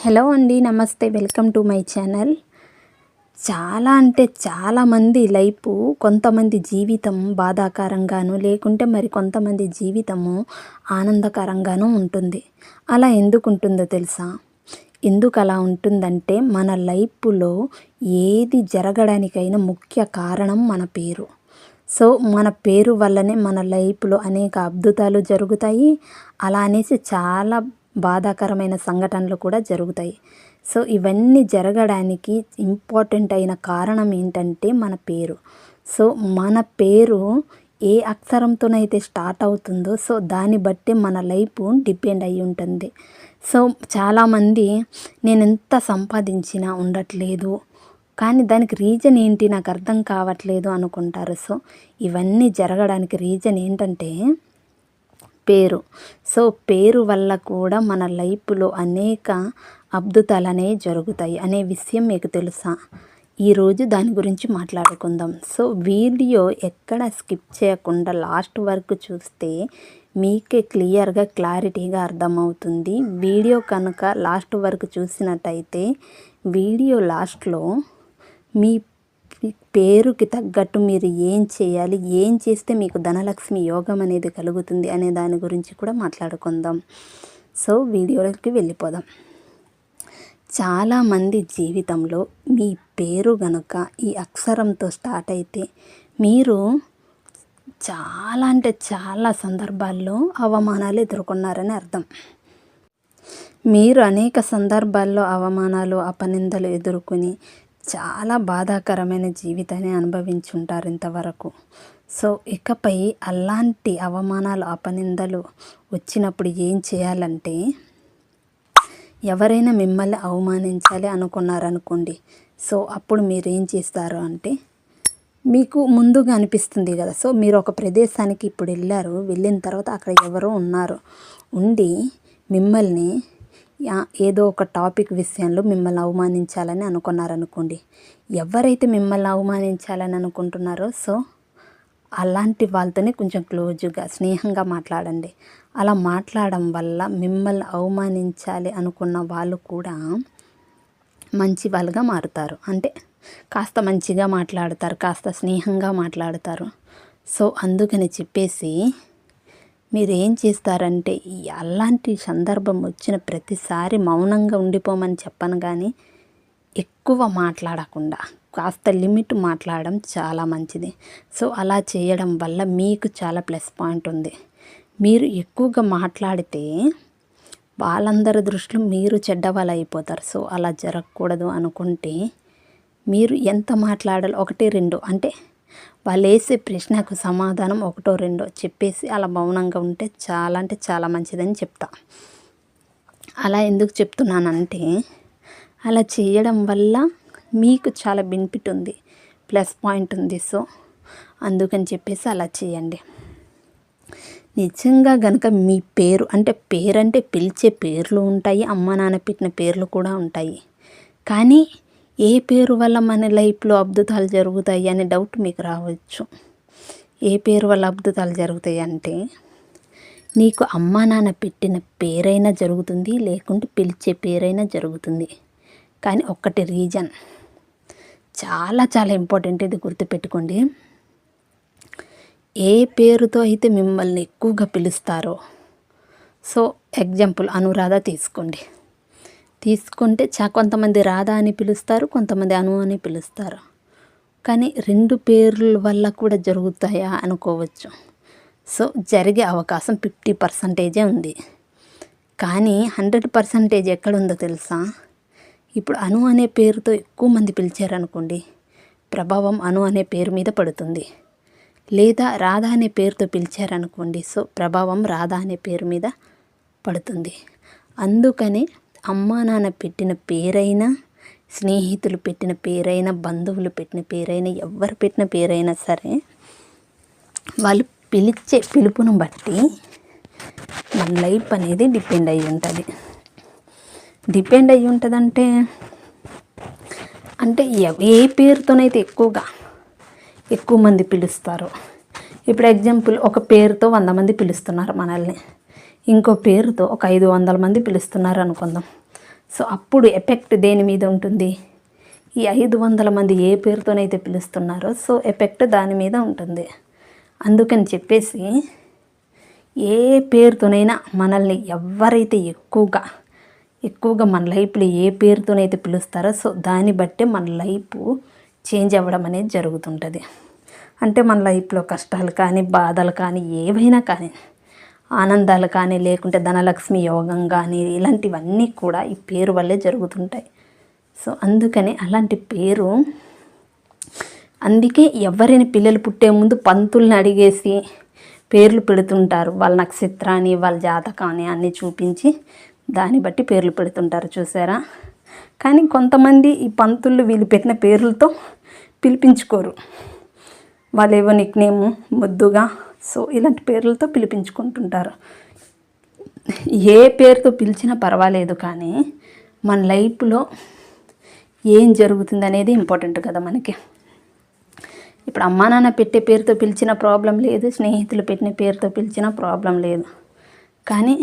Hello అండి నమస్తే welcome to my channel. చాలా అంటే చాలామంది లైఫ్ కొంతమంది జీవితం బాధాకరంగాను లేకుంటే మరి కొంతమంది జీవితము ఆనందకరంగాను ఉంటుంది. అలా ఎందుకు ఉంటుందో తెలుసా? ఎందుకు అలా ఉంటుందంటే మన లైఫ్లో ఏది జరగడానికైనా ముఖ్య కారణం మన పేరు. సో మన పేరు వల్లనే మన లైఫ్లో అనేక అద్భుతాలు జరుగుతాయి. అలా అనేసి చాలా బాధాకరమైన సంఘటనలు కూడా జరుగుతాయి. సో ఇవన్నీ జరగడానికి ఇంపార్టెంట్ అయిన కారణం ఏంటంటే మన పేరు. సో మన పేరు ఏ అక్షరంతోనైతే స్టార్ట్ అవుతుందో సో దాన్ని బట్టి మన లైఫ్ డిపెండ్ అయి ఉంటుంది. సో చాలామంది నేను ఎంత సంపాదించినా ఉండట్లేదు కానీ దానికి రీజన్ ఏంటి నాకు అర్థం కావట్లేదు అనుకుంటారు. సో ఇవన్నీ జరగడానికి రీజన్ ఏంటంటే పేరు. సో పేరు వల్ల కూడా మన లైఫ్లో అనేక అద్భుతాలనే జరుగుతాయి అనే విషయం మీకు తెలుసా? ఈరోజు దాని గురించి మాట్లాడుకుందాం. సో వీడియో ఎక్కడ స్కిప్ చేయకుండా లాస్ట్ వరకు చూస్తే మీకే క్లియర్గా క్లారిటీగా అర్థమవుతుంది. వీడియో కనుక లాస్ట్ వరకు చూసినట్టయితే వీడియో లాస్ట్లో మీ పేరుకి తగ్గట్టు మీరు ఏం చేయాలి? ఏం చేస్తే మీకు ధనలక్ష్మి యోగం అనేది కలుగుతుంది అనే దాని గురించి కూడా మాట్లాడుకుందాం. సో వీడియోలోకి వెళ్ళిపోదాం. చాలామంది జీవితంలో మీ పేరు గనుక ఈ అక్షరంతో స్టార్ట్ అయితే మీరు చాలా అంటే చాలా సందర్భాల్లో అవమానాలు ఎదుర్కొన్నారని అర్థం. మీరు అనేక సందర్భాల్లో అవమానాలు అపనిందలు ఎదుర్కొని చాలా బాధాకరమైన జీవితాన్ని అనుభవించుంటారు ఇంతవరకు. సో ఇకపై అలాంటి అవమానాలు అపనిందలు వచ్చినప్పుడు ఏం చేయాలంటే ఎవరైనా మిమ్మల్ని అవమానించాలి అనుకున్నారనుకోండి. సో అప్పుడు మీరు ఏం చేస్తారు అంటే మీకు ముందుగా అనిపిస్తుంది కదా సో మీరు ఒక ప్రదేశానికి ఇప్పుడు వెళ్ళారు వెళ్ళిన తర్వాత అక్కడ ఎవరో ఉన్నారు ఉండి మిమ్మల్ని ఏదో ఒక టాపిక్ విషయంలో మిమ్మల్ని అవమానించాలని అనుకున్నారనుకోండి. ఎవరైతే మిమ్మల్ని అవమానించాలని అనుకుంటున్నారో సో అలాంటి వాళ్ళతోనే కొంచెం క్లోజ్గా స్నేహంగా మాట్లాడండి. అలా మాట్లాడడం వల్ల మిమ్మల్ని అవమానించాలి అనుకున్న వాళ్ళు కూడా మంచి వాళ్ళుగా మారుతారు. అంటే కాస్త మంచిగా మాట్లాడతారు కాస్త స్నేహంగా మాట్లాడతారు. సో అందుకని చెప్పేసి మీరు ఏం చేస్తారంటే అలాంటి సందర్భం వచ్చిన ప్రతిసారి మౌనంగా ఉండిపోమని చెప్పను కానీ ఎక్కువ మాట్లాడకుండా కాస్త లిమిట్ మాట్లాడడం చాలా మంచిది. సో అలా చేయడం వల్ల మీకు చాలా ప్లస్ పాయింట్ ఉంది. మీరు ఎక్కువగా మాట్లాడితే వాళ్ళందరి దృష్టిలో మీరు చెడ్డవాళ్ళు అయిపోతారు సో అలా జరగకూడదు అనుకుంటే మీరు ఎంత మాట్లాడాలి ఒకటి రెండు అంటే వాళ్ళు వేసే ప్రశ్నకు సమాధానం ఒకటో రెండో చెప్పేసి అలా మౌనంగా ఉంటే చాలా అంటే చాలా మంచిదని చెప్తా. అలా ఎందుకు చెప్తున్నానంటే అలా చేయడం వల్ల మీకు చాలా బెనిఫిట్ ఉంది ప్లస్ పాయింట్ ఉంది. సో అందుకని చెప్పేసి అలా చేయండి. నిజంగా కనుక మీ పేరు అంటే పేరంటే పిలిచే పేర్లు ఉంటాయి అమ్మ నాన్న పెట్టిన పేర్లు కూడా ఉంటాయి. కానీ ఏ పేరు వల్ల మన లైఫ్లో అద్భుతాలు జరుగుతాయి అనే డౌట్ మీకు రావచ్చు. ఏ పేరు వల్ల అద్భుతాలు జరుగుతాయి అంటే నీకు అమ్మ నాన్న పెట్టిన పేరైనా జరుగుతుంది లేకుంటే పిలిచే పేరైనా జరుగుతుంది. కానీ ఒక్కటి రీజన్. చాలా చాలా ఇంపార్టెంట్ ఇది గుర్తుపెట్టుకోండి. ఏ పేరుతో అయితే మిమ్మల్ని ఎక్కువగా పిలుస్తారో. సో ఎగ్జాంపుల్ అనురాధ తీసుకోండి. తీసుకుంటే చా కొంతమంది రాధా అని పిలుస్తారు కొంతమంది అను అని పిలుస్తారు. కానీ రెండు పేర్ల వల్ల కూడా జరుగుతాయా అనుకోవచ్చు. సో జరిగే అవకాశం ఫిఫ్టీ పర్సంటేజే ఉంది. కానీ హండ్రెడ్ పర్సంటేజ్ ఎక్కడుందో తెలుసా? ఇప్పుడు అను అనే పేరుతో ఎక్కువ మంది పిలిచారనుకోండి ప్రభావం అను అనే పేరు మీద పడుతుంది. లేదా రాధ అనే పేరుతో పిలిచారనుకోండి సో ప్రభావం రాధ అనే పేరు మీద పడుతుంది. అందుకని అమ్మా నాన్న పెట్టిన పేరైనా స్నేహితులు పెట్టిన పేరైనా బంధువులు పెట్టిన పేరైనా ఎవరు పెట్టిన పేరైనా సరే వాళ్ళు పిలిచే పిలుపును బట్టి మన లైఫ్ అనేది డిపెండ్ అయి ఉంటుంది. డిపెండ్ అయి ఉంటుందంటే అంటే ఏ పేరుతోనైతే ఎక్కువగా ఎక్కువ మంది పిలుస్తారు ఇప్పుడు ఎగ్జాంపుల్ ఒక పేరుతో వంద మంది పిలుస్తున్నారు మనల్ని. ఇంకో పేరుతో ఒక ఐదు వందల మంది పిలుస్తున్నారు అనుకుందాం. సో అప్పుడు ఎఫెక్ట్ దేని మీద ఉంటుంది? ఈ ఐదు వందల మంది ఏ పేరుతోనైతే పిలుస్తున్నారో సో ఎఫెక్ట్ దాని మీద ఉంటుంది. అందుకని చెప్పేసి ఏ పేరుతోనైనా మనల్ని ఎవరైతే ఎక్కువగా ఎక్కువగా మన లైఫ్లో ఏ పేరుతోనైతే పిలుస్తారో సో దాన్ని బట్టే మన లైఫ్ చేంజ్ అవ్వడం అనేది జరుగుతుంటుంది. అంటే మన లైఫ్లో కష్టాలు కానీ బాధలు కానీ ఏవైనా కానీ ఆనందాలు కానీ లేకుంటే ధనలక్ష్మి యోగం కానీ ఇలాంటివన్నీ కూడా ఈ పేరు వల్లే జరుగుతుంటాయి. సో అందుకని అలాంటి పేరు అందుకే ఎవరైనా పిల్లలు పుట్టే ముందు పంతుల్ని అడిగేసి పేర్లు పెడుతుంటారు. వాళ్ళ నక్షత్రాన్ని వాళ్ళ జాతకాన్ని అన్నీ చూపించి దాన్ని బట్టి పేర్లు పెడుతుంటారు. చూసారా? కానీ కొంతమంది ఈ పంతులు వీళ్ళు పెట్టిన పేర్లతో పిలిపించుకోరు. వాళ్ళు ఏవో నిక్నేము ముద్దుగా సో ఇలాంటి పేర్లతో పిలిపించుకుంటుంటారు. ఏ పేరుతో పిలిచినా పర్వాలేదు కానీ మన లైఫ్లో ఏం జరుగుతుంది అనేది ఇంపార్టెంట్ కదా మనకి. ఇప్పుడు అమ్మా నాన్న పెట్టే పేరుతో పిలిచిన ప్రాబ్లం లేదు స్నేహితులు పెట్టిన పేరుతో పిలిచిన ప్రాబ్లం లేదు. కానీ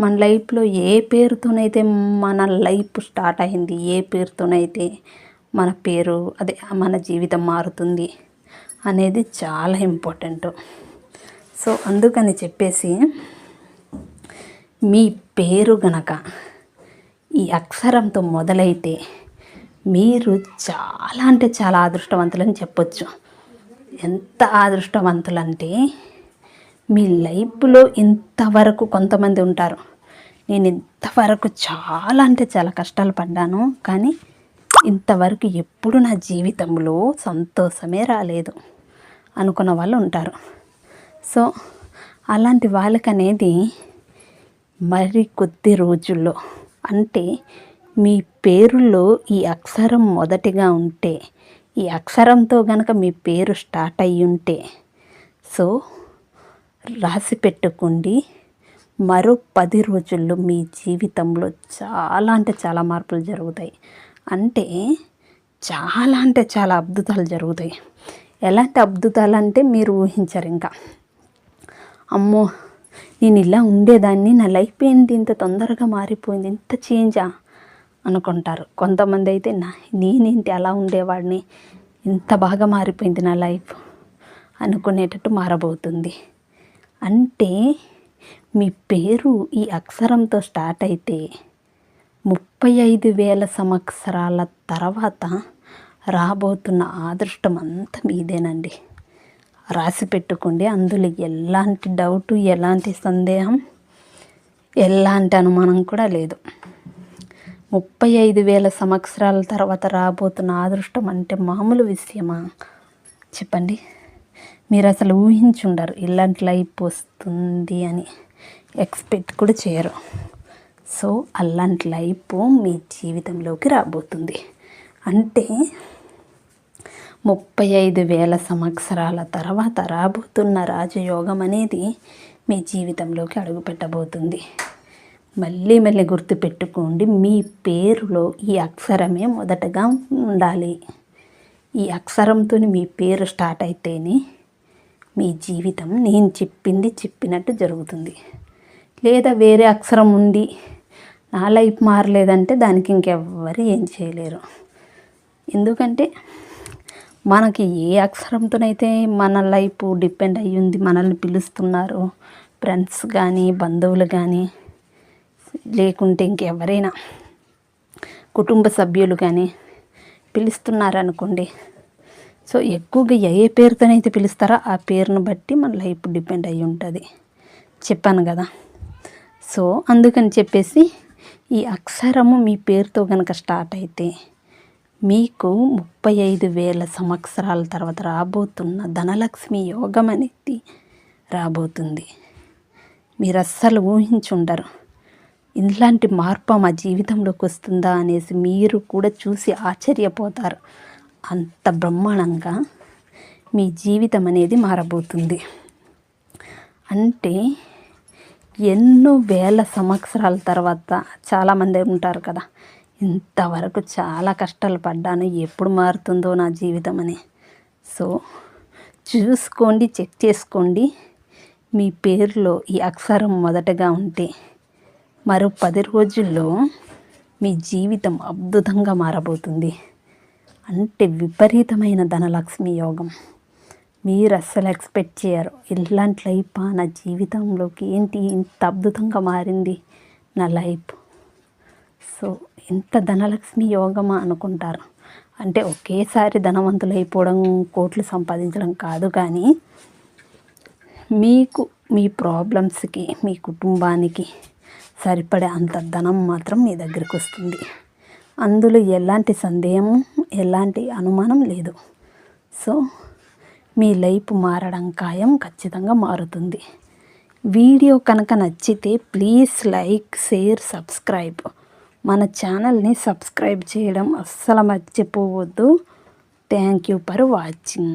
మన లైఫ్లో ఏ పేరుతోనైతే మన లైఫ్ స్టార్ట్ అయింది ఏ పేరుతోనైతే మన పేరు అదే మన జీవితం మారుతుంది అనేది చాలా ఇంపార్టెంట్. సో అందుకని చెప్పేసి మీ పేరు గనక ఈ అక్షరంతో మొదలైతే మీరు చాలా అంటే చాలా అదృష్టవంతులని చెప్పొచ్చు. ఎంత అదృష్టవంతులంటే మీ లైఫ్లో ఇంతవరకు కొంతమంది ఉంటారు. నేను ఇంతవరకు చాలా అంటే చాలా కష్టాలు పడ్డాను. కానీ ఇంతవరకు ఎప్పుడు నా జీవితంలో సంతోషమే రాలేదు. అనుకున్న వాళ్ళు ఉంటారు. సో అలాంటి వాళ్ళకనేది మరి కొద్ది రోజుల్లో అంటే మీ పేరులో ఈ అక్షరం మొదటిగా ఉంటే ఈ అక్షరంతో గనక మీ పేరు స్టార్ట్ అయ్యి ఉంటే సో రాసి పెట్టుకోండి. మరో పది రోజుల్లో మీ జీవితంలో చాలా అంటే చాలా మార్పులు జరుగుతాయి. అంటే చాలా అంటే చాలా అద్భుతాలు జరుగుతాయి. ఎలాంటి అద్భుతాలంటే మీరు ఊహించరు ఇంకా. అమ్మో నేను ఇలా ఉండేదాన్ని నా లైఫ్ ఏంటి ఇంత తొందరగా మారిపోయింది ఇంత చేంజా అనుకుంటారు. కొంతమంది అయితే నా నేనేంటి అలా ఉండేవాడిని ఇంత బాగా మారిపోయింది నా లైఫ్ అనుకునేటట్టు మారబోతుంది. అంటే మీ పేరు ఈ అక్షరంతో స్టార్ట్ అయితే ముప్పై ఐదు వేల సంవత్సరాల తర్వాత రాబోతున్న ఆదృష్టం అంతా మీదేనండి. రాసి పెట్టుకోండి అందులో ఎలాంటి డౌట్ ఎలాంటి సందేహం ఎలాంటి అనుమానం కూడా లేదు. ముప్పై ఐదు వేల సంవత్సరాల తర్వాత రాబోతున్న అదృష్టం అంటే మామూలు విషయమా? చెప్పండి. మీరు అసలు ఊహించుండరు ఇలాంటి లైఫ్ వస్తుంది అని ఎక్స్పెక్ట్ కూడా చేయరు. సో అలాంటి లైఫ్ మీ జీవితంలోకి రాబోతుంది. అంటే ముప్పై ఐదు వేల సంవత్సరాల తర్వాత రాబోతున్న రాజయోగం అనేది మీ జీవితంలోకి అడుగుపెట్టబోతుంది. మళ్ళీ మళ్ళీ గుర్తుపెట్టుకోండి మీ పేరులో ఈ అక్షరమే మొదటగా ఉండాలి. ఈ అక్షరంతో మీ పేరు స్టార్ట్ అయితేనే మీ జీవితం నేను చెప్పింది చెప్పినట్టు జరుగుతుంది. లేదా వేరే అక్షరం ఉండి నా లైఫ్ మారలేదంటే దానికి ఇంకెవ్వరు ఏం చేయలేరు. ఎందుకంటే మనకి ఏ అక్షరంతోనైతే మన లైఫ్ డిపెండ్ అయ్యి ఉంది మనల్ని పిలుస్తున్నారు ఫ్రెండ్స్ కానీ బంధువులు కానీ లేకుంటే ఇంకెవరైనా కుటుంబ సభ్యులు కానీ పిలుస్తున్నారనుకోండి. సో ఎక్కువగా ఏ పేరుతోనైతే పిలుస్తారో ఆ పేరును బట్టి మన లైఫ్ డిపెండ్ అయి ఉంటుంది. చెప్పాను కదా. సో అందుకని చెప్పేసి ఈ అక్షరము మీ పేరుతో కనుక స్టార్ట్ అయితే మీకు ముప్పై ఐదు వేల సంవత్సరాల తర్వాత రాబోతున్న ధనలక్ష్మి యోగం అనేది రాబోతుంది. మీరు అస్సలు ఊహించుండరు. ఇలాంటి మార్పు మా జీవితంలోకి వస్తుందా అనేసి మీరు కూడా చూసి ఆశ్చర్యపోతారు. అంత బ్రహ్మాండంగా మీ జీవితం అనేది మారబోతుంది. అంటే ఎన్నో వేల సంవత్సరాల తర్వాత చాలామంది ఉంటారు కదా ఇంతవరకు చాలా కష్టాలు పడ్డాను. ఎప్పుడు మారుతుందో నా జీవితం అని. సో చూసుకోండి చెక్ చేసుకోండి. మీ పేరులో ఈ అక్షరం మొదటగా ఉంటే మరో పది రోజుల్లో మీ జీవితం అద్భుతంగా మారబోతుంది. అంటే విపరీతమైన ధనలక్ష్మి యోగం. మీరు అస్సలు ఎక్స్పెక్ట్ చేయరు. ఇలాంటి లైఫ్? నా జీవితంలోకి ఏంటి? ఇంత అద్భుతంగా మారింది నా లైఫ్. సో ఇంత ధనలక్ష్మి యోగమా అనుకుంటారు? అంటే ఒకేసారి ధనవంతులు అయిపోవడం కోట్లు సంపాదించడం కాదు కానీ మీకు మీ ప్రాబ్లమ్స్కి మీ కుటుంబానికి సరిపడే అంత ధనం మాత్రం మీ దగ్గరికి వస్తుంది అందులో ఎలాంటి సందేహం ఎలాంటి అనుమానం లేదు. సో మీ లైఫ్ మారడం ఖాయం ఖచ్చితంగా మారుతుంది. వీడియో కనుక నచ్చితే ప్లీజ్ లైక్ షేర్ సబ్స్క్రైబ్. మన ఛానల్ని సబ్స్క్రైబ్ చేయడం అస్సలు మర్చిపోవద్దు. Thank you for watching